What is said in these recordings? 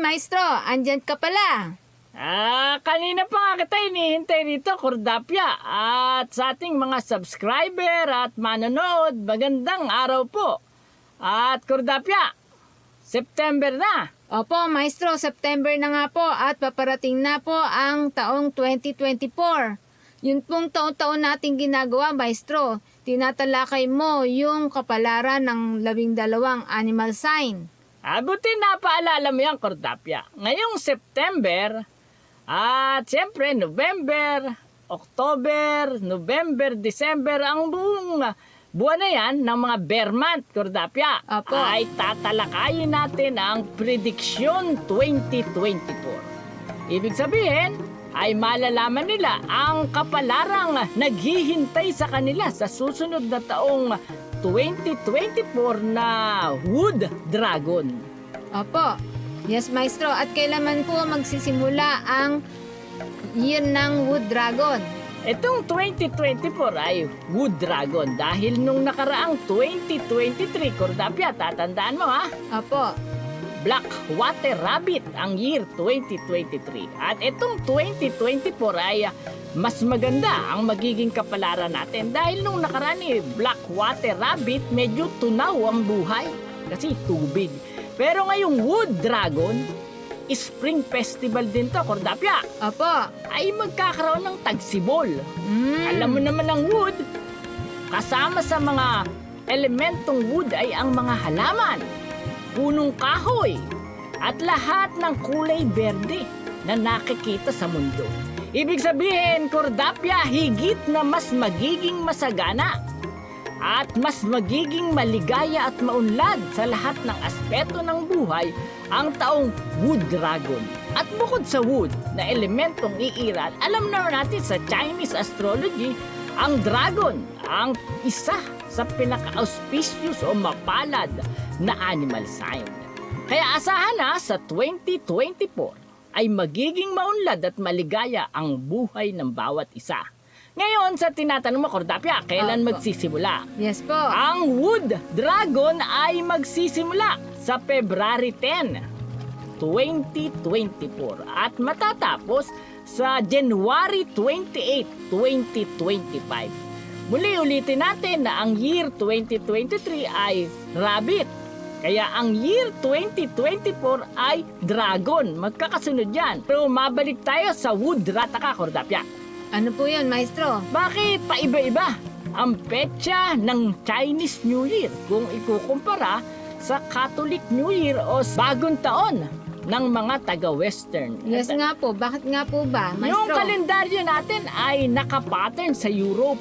maestro, andyan ka pala. Ah, kanina pa nga kita inihintay rito, Kordapya. At sa ating mga subscriber at manonood, magandang araw po. At Kordapya, September na. Opo, maestro, September na nga po at paparating na po ang taong 2024. Yun pong taon-taon nating ginagawa, maestro. Tinatalakay mo yung kapalaran ng labing dalawang animal sign. Abuti na paalala mo yan, Kordapya. Ngayong September, at siyempre November, October, November, December, ang buong buwan na yan ng mga bear month, Kordapya, Apo. ay tatalakayin natin ang prediksyon 2024. Ibig sabihin, ay malalaman nila ang kapalarang naghihintay sa kanila sa susunod na taong 2024 na Wood Dragon. Opo. Yes, maestro. At kailan po magsisimula ang year ng Wood Dragon? Itong 2024 ay Wood Dragon dahil nung nakaraang 2023, Kordapya, tatandaan mo ha, Opo. Black Water Rabbit ang year 2023. At itong 2024 ay mas maganda ang magiging kapalaran natin dahil nung nakaraan ni Black Water Rabbit medyo tunaw ang buhay kasi tubig. Pero ngayong Wood Dragon, Spring Festival din to, Kordapya, Opo. ay magkakaroon ng tagsibol. Mm. Alam mo naman ang wood, kasama sa mga elementong wood ay ang mga halaman, punong kahoy, at lahat ng kulay berde na nakikita sa mundo. Ibig sabihin, Kordapya, higit na mas magiging masagana at mas magiging maligaya at maunlad sa lahat ng aspeto ng buhay ang taong Wood Dragon. At bukod sa wood na elementong iiral, alam naman natin sa Chinese astrology, ang dragon ang isa sa pinaka-auspicious o mapalad na animal sign. Kaya asahan na sa 2024 ay magiging maunlad at maligaya ang buhay ng bawat isa. Ngayon sa tinatanong mo, Kordapya, kailan Opo. magsisimula? Yes po. Ang Wood Dragon ay magsisimula sa February 10, 2024 at matatapos sa January 28, 2025. Muli ulitin natin na ang year 2023 ay rabbit. Kaya ang year 2024 ay dragon. Magkakasunod yan. Pero mabalik tayo sa wood rataka, Kordapya. Ano po yun, maestro? Bakit paiba-iba ang petsa ng Chinese New Year kung ikukumpara sa Catholic New Year o bagong taon ng mga taga-Western? Yes nga po. Bakit nga po ba, Yung maestro? kalendaryo natin ay nakapattern sa Europe.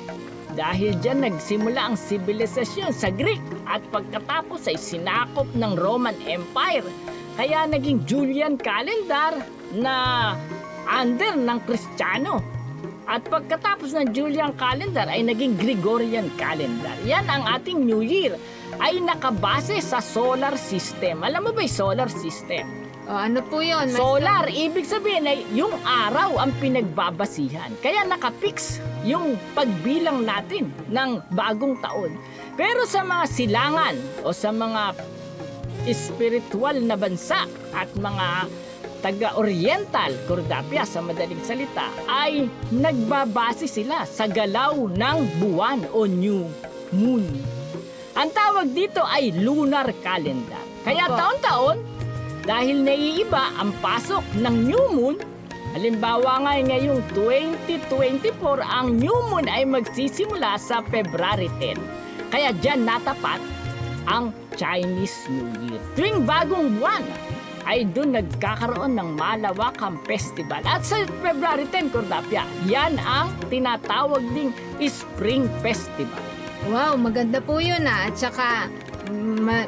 Dahil dyan nagsimula ang sibilisasyon sa Greek at pagkatapos ay sinakop ng Roman Empire. Kaya naging Julian calendar na under ng Kristiyano. At pagkatapos ng Julian calendar ay naging Gregorian calendar. Yan ang ating New Year ay nakabase sa solar system. Alam mo ba yung solar system? O, ano po yun, maestro? Solar, ibig sabihin ay yung araw ang pinagbabasihan. Kaya nakapix yung pagbilang natin ng bagong taon. Pero sa mga silangan o sa mga espiritual na bansa at mga taga-oriental, Kordapia sa madaling salita, ay nagbabase sila sa galaw ng buwan o new moon. Ang tawag dito ay lunar calendar. Kaya taon-taon, dahil naiiba ang pasok ng new moon, halimbawa nga ngayong 2024, ang new moon ay magsisimula sa February 10. Kaya dyan natapat ang Chinese New Year. Tuwing bagong buwan, ay doon nagkakaroon ng malawakang festival. At sa February 10, Cordapia, yan ang tinatawag ding Spring Festival. Wow, maganda po yun ah. At saka,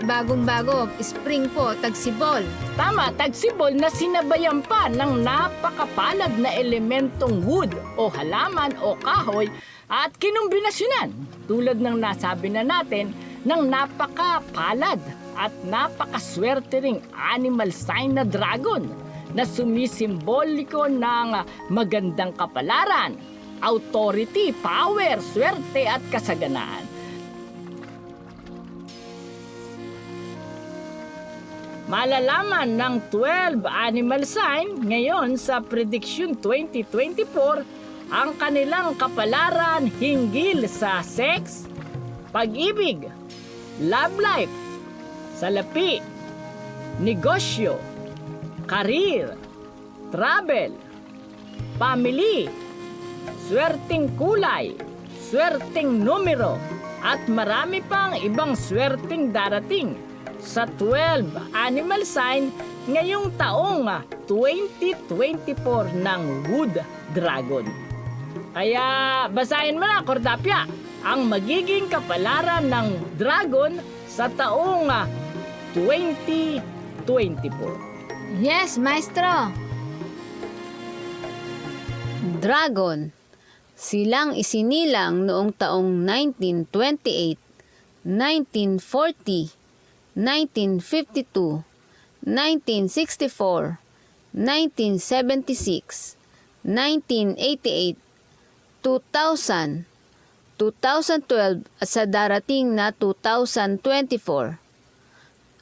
bagong-bago, spring po, tagsibol. Tama, tagsibol na sinabayan pa ng napakapalad na elementong wood o halaman o kahoy at kinumbinasyonan tulad ng nasabi na natin ng napakapalad at napakaswerte ring animal sign na dragon na sumisimboliko ng magandang kapalaran, authority, power, swerte at kasaganaan. Malalaman ng 12 animal sign ngayon sa Prediction 2024 ang kanilang kapalaran hinggil sa sex, pag-ibig, love life, salapi, negosyo, karir, travel, family, swerteng kulay, swerteng numero, at marami pang ibang swerteng darating sa 12 animal sign ngayong taong ah, 2024 ng Wood Dragon. Kaya basahin mo na, Cordapia, ang magiging kapalaran ng dragon sa taong ah, 2024. Yes, maestro. Dragon. Silang isinilang noong taong 1928, 1940, 1952, 1964, 1976, 1988, 2000, 2012 at sa darating na 2024.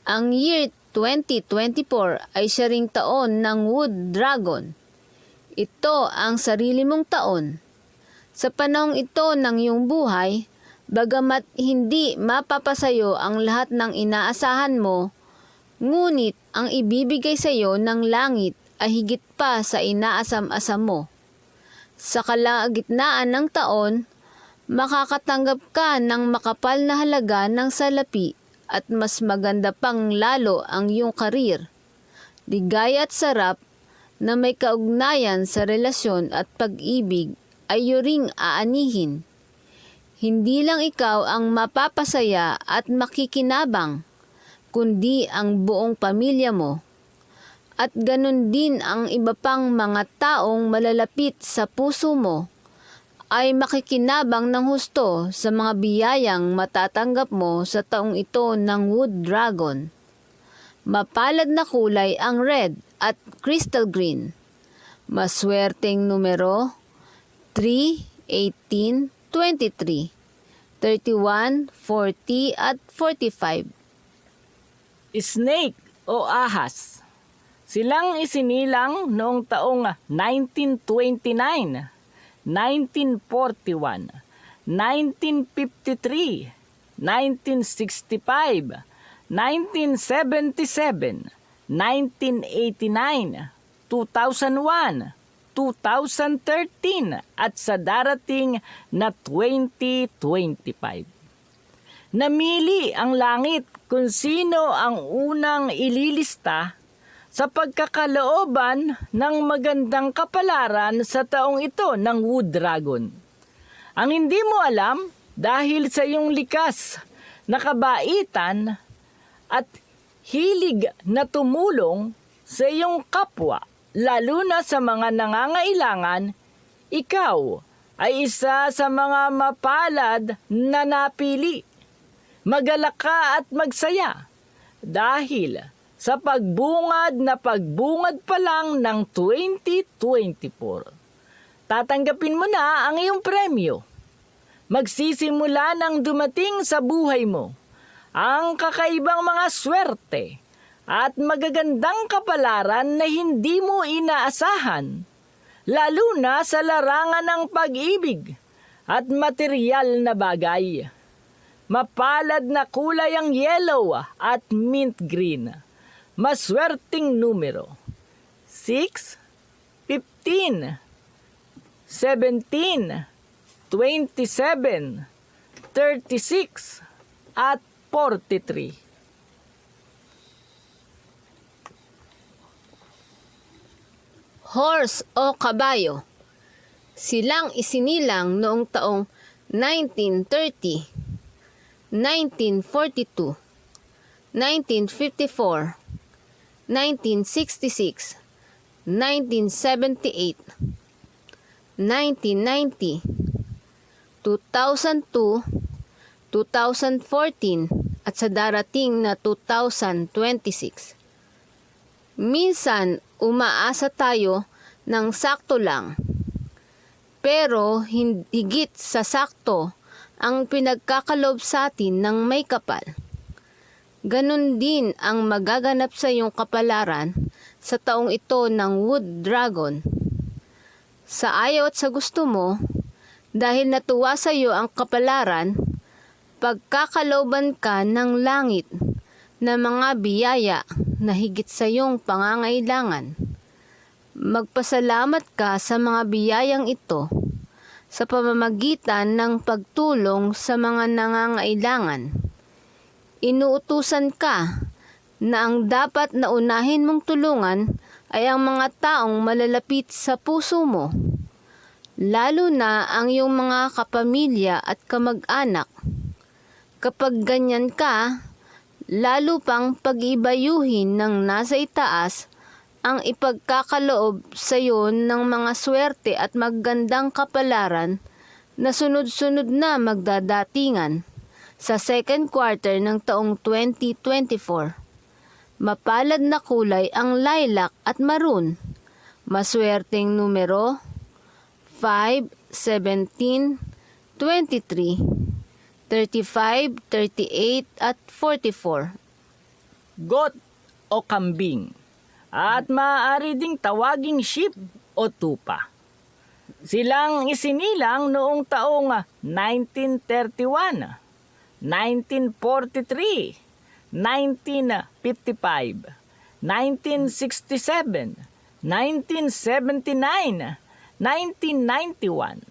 Ang year 2024 ay siya ring taon ng Wood Dragon. Ito ang sarili mong taon. Sa panahong ito ng iyong buhay, bagamat hindi mapapasayo ang lahat ng inaasahan mo, ngunit ang ibibigay sa iyo ng langit ay higit pa sa inaasam-asam mo. Sa kalagitnaan ng taon, makakatanggap ka ng makapal na halaga ng salapi at mas maganda pang lalo ang iyong karir. Ligaya at sarap na may kaugnayan sa relasyon at pag-ibig ay ring aanihin. Hindi lang ikaw ang mapapasaya at makikinabang, kundi ang buong pamilya mo. At ganun din ang iba pang mga taong malalapit sa puso mo ay makikinabang ng husto sa mga biyayang matatanggap mo sa taong ito ng Wood Dragon. Mapalad na kulay ang red at crystal green. Maswerteng numero 3, 18, 23, 31, 40 at 45. Snake o ahas. Silang isinilang noong taong 1929, 1941, 1953, 1965, 1977, 1989, 2001, 2013 at sa darating na 2025. Namili ang langit kung sino ang unang ililista sa pagkakalooban ng magandang kapalaran sa taong ito ng Wood Dragon. Ang hindi mo alam dahil sa iyong likas na kabaitan at hilig na tumulong sa iyong kapwa, lalo na sa mga nangangailangan, ikaw ay isa sa mga mapalad na napili. Magalak ka at magsaya dahil sa pagbungad na pagbungad pa lang ng 2024. Tatanggapin mo na ang iyong premyo. Magsisimula nang dumating sa buhay mo ang kakaibang mga swerte at magagandang kapalaran na hindi mo inaasahan, lalo na sa larangan ng pag-ibig at material na bagay. Mapalad na kulay ang yellow at mint green. Maswerteng numero. 6, 15, 17, 27, 36, at 43. Horse o kabayo. Silang isinilang noong taong 1930, 1942, 1954, 1966, 1978, 1990, 2002, 2014 at sa darating na 2026. Minsan, umaasa tayo ng sakto lang. Pero higit sa sakto ang pinagkakalob sa atin ng may kapal. Ganon din ang magaganap sa iyong kapalaran sa taong ito ng Wood Dragon. Sa ayaw at sa gusto mo, dahil natuwa sa iyo ang kapalaran, pagkakaloban ka ng langit na mga biyaya na higit sa iyong pangangailangan. Magpasalamat ka sa mga biyayang ito sa pamamagitan ng pagtulong sa mga nangangailangan. Inuutusan ka na ang dapat na unahin mong tulungan ay ang mga taong malalapit sa puso mo, lalo na ang iyong mga kapamilya at kamag-anak. Kapag ganyan ka, lalo pang pag-ibayuhin ng nasa itaas ang ipagkakaloob sa iyo ng mga swerte at magandang kapalaran na sunod-sunod na magdadatingan sa second quarter ng taong 2024. Mapalad na kulay ang lilac at maroon. Maswerteng numero 5, 17, 23, 35, 38 at 44. Got o kambing. At maaari ding tawaging sheep o tupa. Silang isinilang noong taong ah, 1931, 1943, 1955, 1967, 1979, 1991,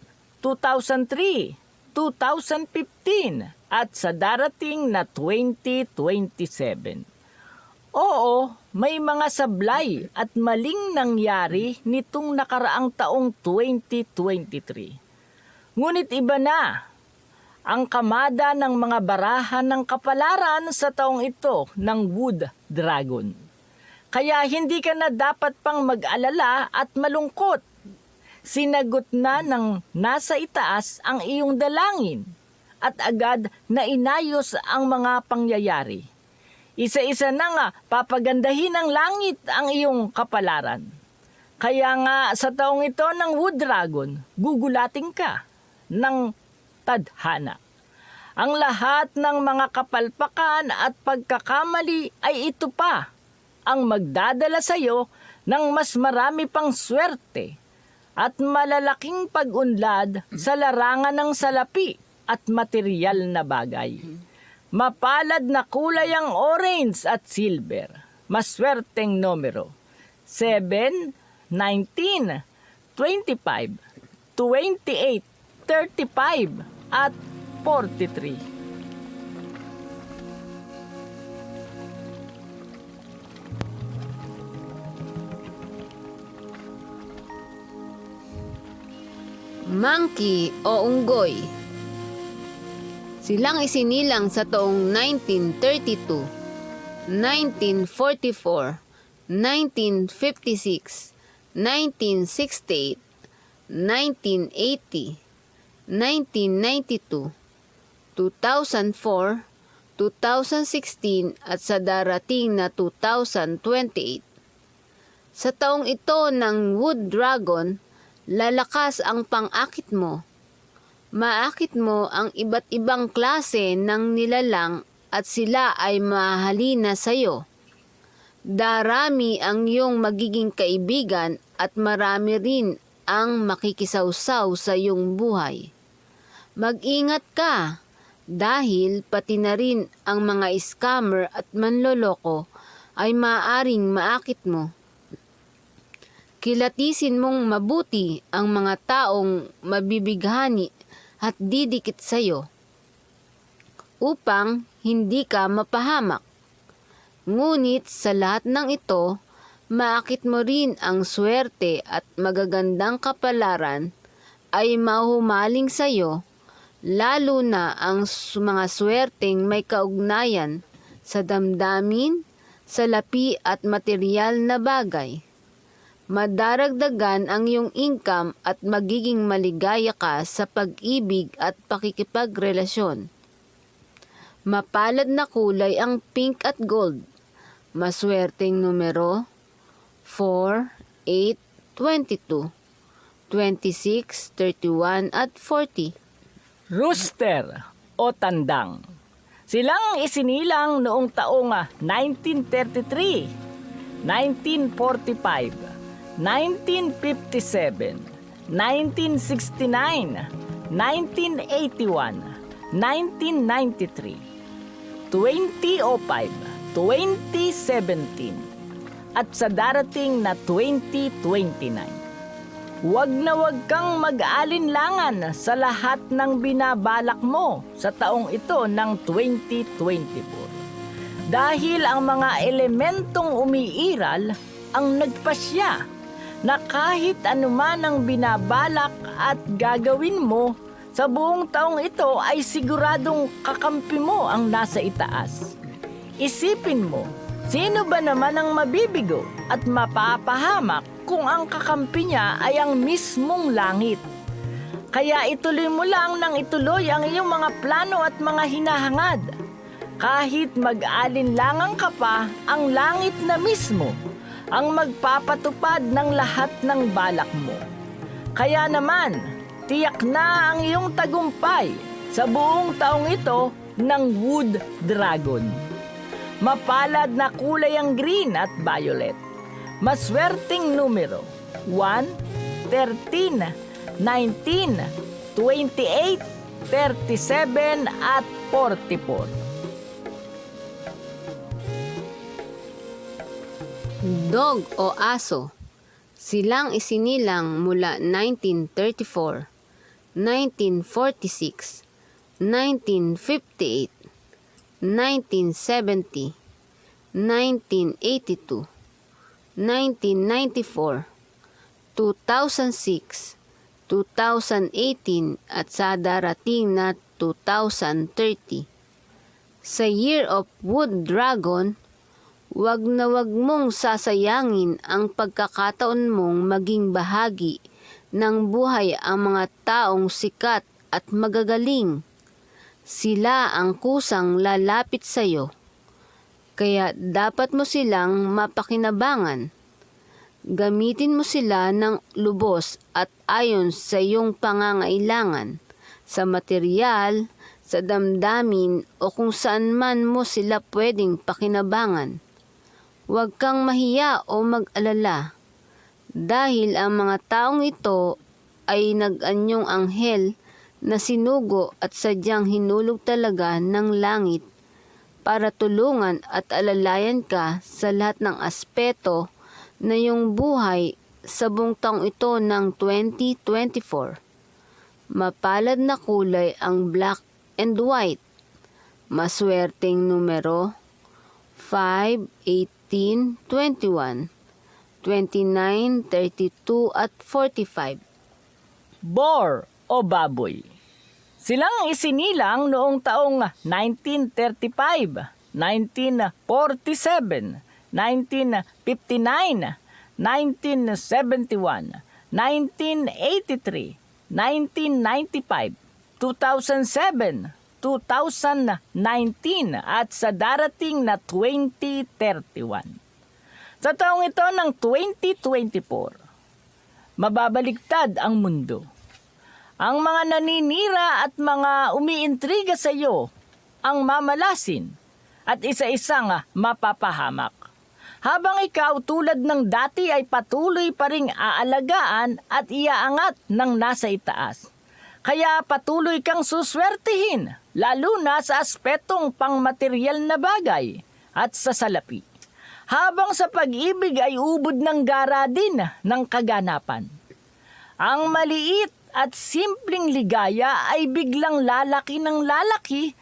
2003, 2015 at sa darating na 2027. Oo, may mga sablay at maling nangyari nitong nakaraang taong 2023. Ngunit iba na ang kamada ng mga barahan ng kapalaran sa taong ito ng Wood Dragon. Kaya hindi ka na dapat pang mag-alala at malungkot. Sinagot na ng nasa itaas ang iyong dalangin at agad na inayos ang mga pangyayari. Isa-isa na nga papagandahin ng langit ang iyong kapalaran. Kaya nga sa taong ito ng Wood Dragon, gugulating ka ng tadhana. Ang lahat ng mga kapalpakan at pagkakamali ay ito pa ang magdadala sa iyo ng mas marami pang swerte at malalaking pag-unlad sa larangan ng salapi at material na bagay. Mapalad na kulay ang orange at silver. Maswerteng numero. 7, 19, 25, 28, 35, at 43. Monkey o unggoy. Silang isinilang sa taong 1932, 1944, 1956, 1968, 1980, 1992, 2004, 2016 at sa darating na 2028. Sa taong ito ng Wood Dragon, lalakas ang pang-akit mo. Maakit mo ang iba't ibang klase ng nilalang at sila ay mahalina sa iyo. Darami ang iyong magiging kaibigan at marami rin ang makikisawsaw sa iyong buhay. Mag-ingat ka dahil pati na rin ang mga scammer at manloloko ay maaring maakit mo. Kilatisin mong mabuti ang mga taong mabibighani at didikit sa iyo upang hindi ka mapahamak. Ngunit sa lahat ng ito, maakit mo rin ang swerte at magagandang kapalaran ay mahumaling sa iyo, lalo na ang mga swerteng may kaugnayan sa damdamin, sa lapi at material na bagay madaragdagan ang iyong income at magiging maligaya ka sa pag-ibig at pakikipagrelasyon. Mapalad na kulay ang pink at gold. Maswerteng numero 4, 8, 22, 26, 31 at 40. Rooster o tandang. Silang isinilang noong taong ah, 1933, 1945, 1957, 1969, 1981, 1993, 2005, 2017, at sa darating na 2029. Huwag na huwag kang mag-alinlangan sa lahat ng binabalak mo sa taong ito ng 2024. Dahil ang mga elementong umiiral ang nagpasya na kahit anuman ang binabalak at gagawin mo sa buong taong ito ay siguradong kakampi mo ang nasa itaas. Isipin mo, sino ba naman ang mabibigo at mapapahamak kung ang kakampi niya ay ang mismong langit? Kaya ituloy mo lang nang ituloy ang iyong mga plano at mga hinahangad. Kahit mag-alinlangan ka pa, ang langit na mismo ang magpapatupad ng lahat ng balak mo. Kaya naman, tiyak na ang iyong tagumpay sa buong taong ito ng Wood Dragon. Mapalad na kulay ang green at violet. Maswerteng numero 1, 13, 19, 28, 37 at 44. Dog o aso. Silang isinilang mula 1934, 1946, 1958, 1970, 1982, 1994, 2006, 2018 at sa darating na 2030. Sa Year of Wood Dragon, Huwag na wag mong sasayangin ang pagkakataon mong maging bahagi ng buhay ang mga taong sikat at magagaling. Sila ang kusang lalapit sa iyo. Kaya dapat mo silang mapakinabangan. Gamitin mo sila ng lubos at ayon sa iyong pangangailangan, sa material, sa damdamin o kung saan man mo sila pwedeng pakinabangan. Huwag kang mahiya o mag-alala dahil ang mga taong ito ay nag-anyong anghel na sinugo at sadyang hinulog talaga ng langit para tulungan at alalayan ka sa lahat ng aspeto na yung buhay sa buong ito ng 2024. Mapalad na kulay ang black and white. Maswerteng numero 5, 18, 21, 29, 32 at 45. Boar o baboy. Silang isinilang noong taong 1935, 1947, 1959, 1971, 1983, 1995, 2007, 2019 at sa darating na 2031. Sa taong ito ng 2024, mababaliktad ang mundo. Ang mga naninira at mga umiintriga sa iyo ang mamalasin at isa-isang ah, mapapahamak. Habang ikaw tulad ng dati ay patuloy pa ring aalagaan at iaangat ng nasa itaas. Kaya patuloy kang suswertihin, lalo na sa aspetong pangmaterial na bagay at sa salapi. Habang sa pag-ibig ay ubod ng gara din ng kaganapan. Ang maliit at simpleng ligaya ay biglang lalaki ng lalaki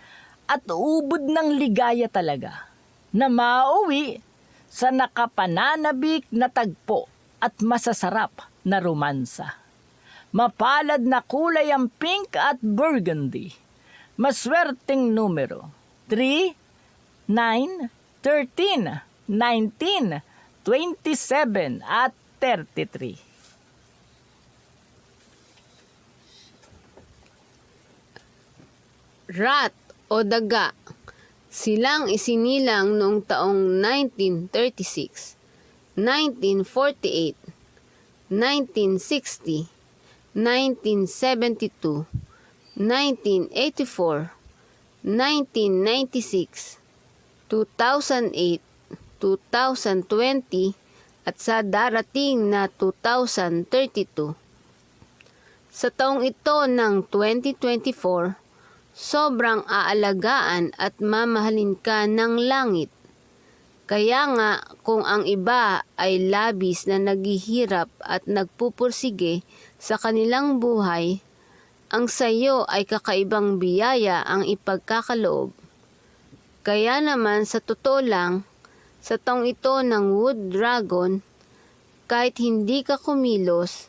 at ubod ng ligaya talaga na mauwi sa nakapananabik na tagpo at masasarap na romansa. Mapalad na kulay ang pink at burgundy. Maswerteng numero 3, 9, 13, 19, 27 at 33. Rat o daga. Silang isinilang noong taong 1936, 1948, 1960, 1972, 1984, 1996, 2008, 2020, at sa darating na 2032. Sa taong ito ng 2024, sobrang aalagaan at mamahalin ka ng langit. Kaya nga kung ang iba ay labis na naghihirap at nagpupursige sa kanilang buhay, ang sayo ay kakaibang biyaya ang ipagkakaloob. Kaya naman sa totoo lang, sa taong ito ng Wood Dragon, kahit hindi ka kumilos,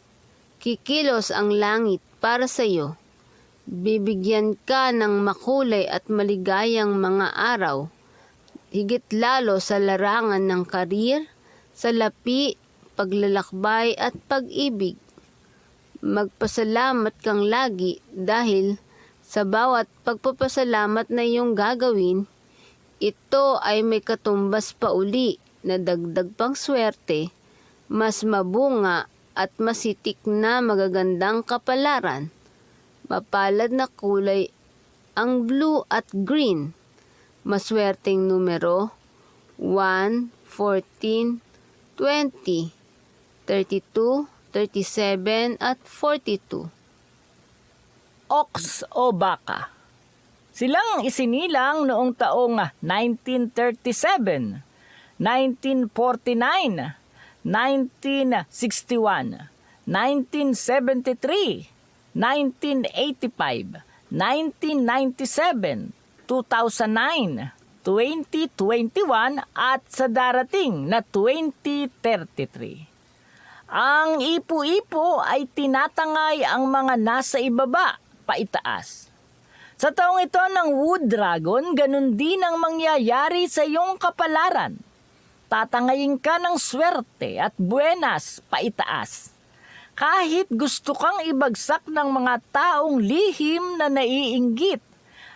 kikilos ang langit para sa iyo. Bibigyan ka ng makulay at maligayang mga araw, higit lalo sa larangan ng karir, sa lapi, paglalakbay at pag-ibig. Magpasalamat kang lagi dahil sa bawat pagpapasalamat na iyong gagawin, ito ay may katumbas pa uli na dagdag pang swerte, mas mabunga at masitik na magagandang kapalaran. Mapalad na kulay ang blue at green. Maswerteng numero 1, 14, 20, 32, 37 at 42. Ox o baka. Silang isinilang noong taong 1937, 1949, 1961, 1973, 1985, 1997, 2009, 2021 at sa darating na 2033. Ang ipo-ipo ay tinatangay ang mga nasa ibaba, paitaas. Sa taong ito ng Wood Dragon, ganun din ang mangyayari sa iyong kapalaran. Tatangayin ka ng swerte at buenas, paitaas. Kahit gusto kang ibagsak ng mga taong lihim na naiinggit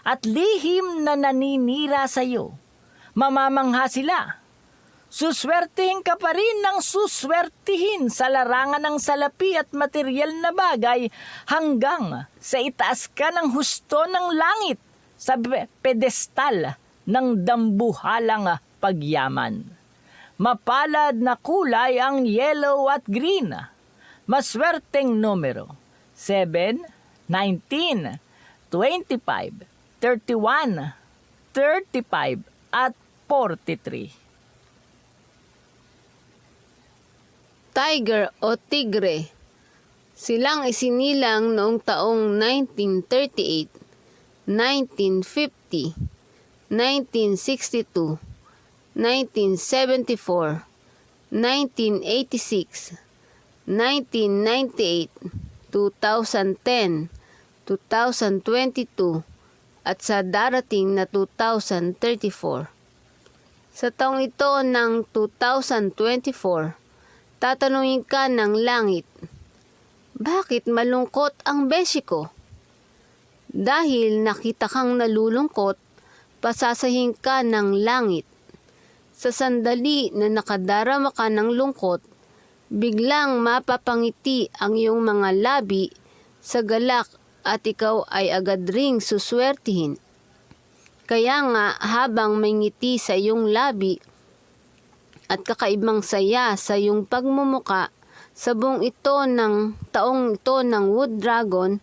at lihim na naninira sa iyo, mamamangha sila suswertihin ka pa rin ng suswertihin sa larangan ng salapi at material na bagay hanggang sa itaas ka ng husto ng langit sa pedestal ng dambuhalang pagyaman. Mapalad na kulay ang yellow at green. Maswerteng numero 7, 19, 25, 31, 35 at 43. Tiger o Tigre. Silang isinilang noong taong 1938, 1950, 1962, 1974, 1986, 1998, 2010, 2022, at sa darating na 2034. Sa taong ito ng 2024, tatanungin ka ng langit, bakit malungkot ang beshi ko? Dahil nakita kang nalulungkot, pasasahin ka ng langit. Sa sandali na nakadarama ka ng lungkot, biglang mapapangiti ang iyong mga labi sa galak at ikaw ay agad ring suswertihin. Kaya nga habang may ngiti sa iyong labi, at kakaibang saya sa iyong pagmumuka sa buong ito ng taong ito ng Wood Dragon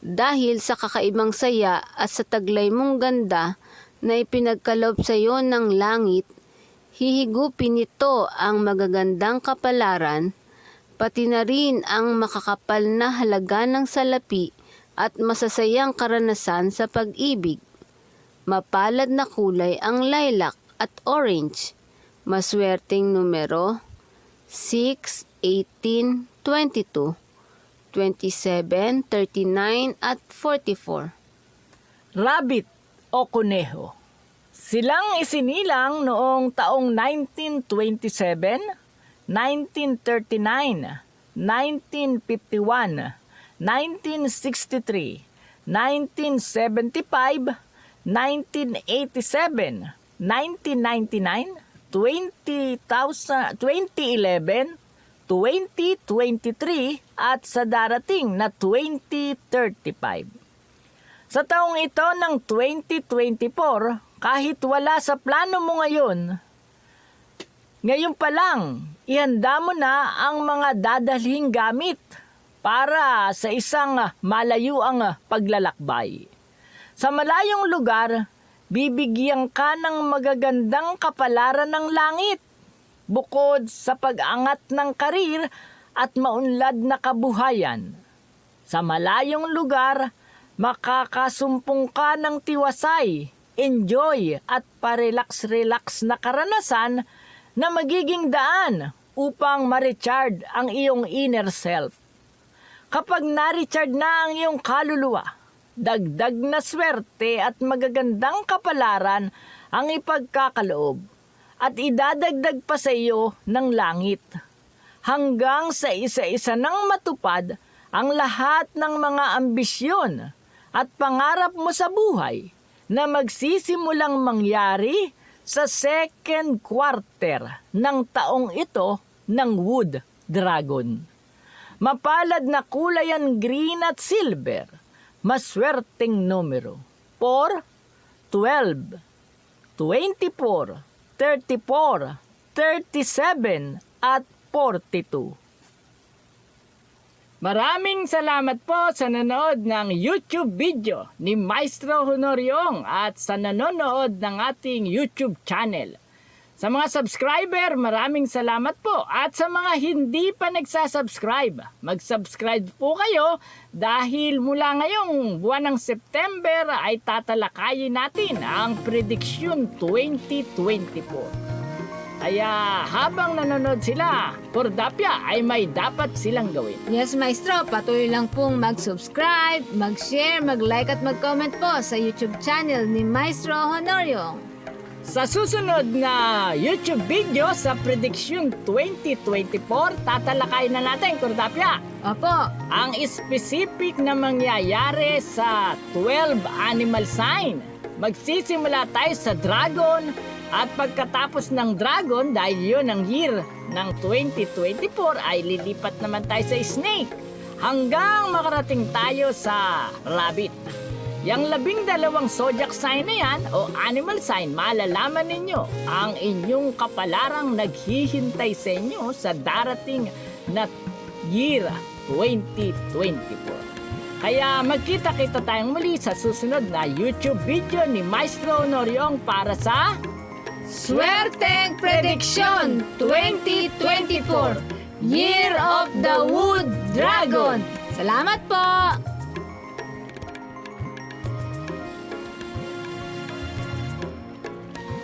dahil sa kakaibang saya at sa taglay mong ganda na ipinagkaloob sa iyo ng langit, hihigupin nito ang magagandang kapalaran, pati na rin ang makakapal na halaga ng salapi at masasayang karanasan sa pag-ibig. Mapalad na kulay ang lilac at orange maswerteng numero 6, 18, 22, 27, 39 at 44. rabbit o kuneho. Silang isinilang noong taong 1927, 1939, 1951, 1963, 1975, 1987, 1999, 20,000 2011, 2023 at sa darating na 2035. Sa taong ito ng 2024, kahit wala sa plano mo ngayon, ngayon pa lang, ihanda mo na ang mga dadalhing gamit para sa isang malayuang paglalakbay. Sa malayong lugar, bibigyan ka ng magagandang kapalaran ng langit bukod sa pag-angat ng karir at maunlad na kabuhayan. Sa malayong lugar, makakasumpong ka ng tiwasay, enjoy at parelax-relax na karanasan na magiging daan upang ma-recharge ang iyong inner self. Kapag na-recharge na ang iyong kaluluwa, dagdag na swerte at magagandang kapalaran ang ipagkakaloob at idadagdag pa sa iyo ng langit hanggang sa isa-isa nang matupad ang lahat ng mga ambisyon at pangarap mo sa buhay na magsisimulang mangyari sa second quarter ng taong ito ng Wood Dragon. Mapalad na kulay ang green at silver, maswerteng numero. 4, 12, 24, 34, 37, at 42. Maraming salamat po sa nanood ng YouTube video ni Maestro Honoriong at sa nanonood ng ating YouTube channel. Sa mga subscriber, maraming salamat po. At sa mga hindi pa nagsasubscribe, mag-subscribe po kayo dahil mula ngayong buwan ng September ay tatalakayin natin ang Prediction 2024. Kaya habang nanonood sila, Pordapya ay may dapat silang gawin. Yes, Maestro, patuloy lang pong mag-subscribe, mag-share, mag-like at mag-comment po sa YouTube channel ni Maestro Honorio. Sa susunod na YouTube video sa Prediction 2024, tatalakayin na natin, Kordapya, Opo, ang specific na mangyayari sa 12 animal sign. Magsisimula tayo sa dragon at pagkatapos ng dragon, dahil yun ang year ng 2024, ay lilipat naman tayo sa snake hanggang makarating tayo sa rabbit. Yang labing dalawang zodiac sign na yan o animal sign, malalaman ninyo ang inyong kapalarang naghihintay sa inyo sa darating na year 2024. Kaya magkita-kita tayong muli sa susunod na YouTube video ni Maestro Noriong para sa Swerteng Prediction 2024 Year of the Wood Dragon. Salamat po!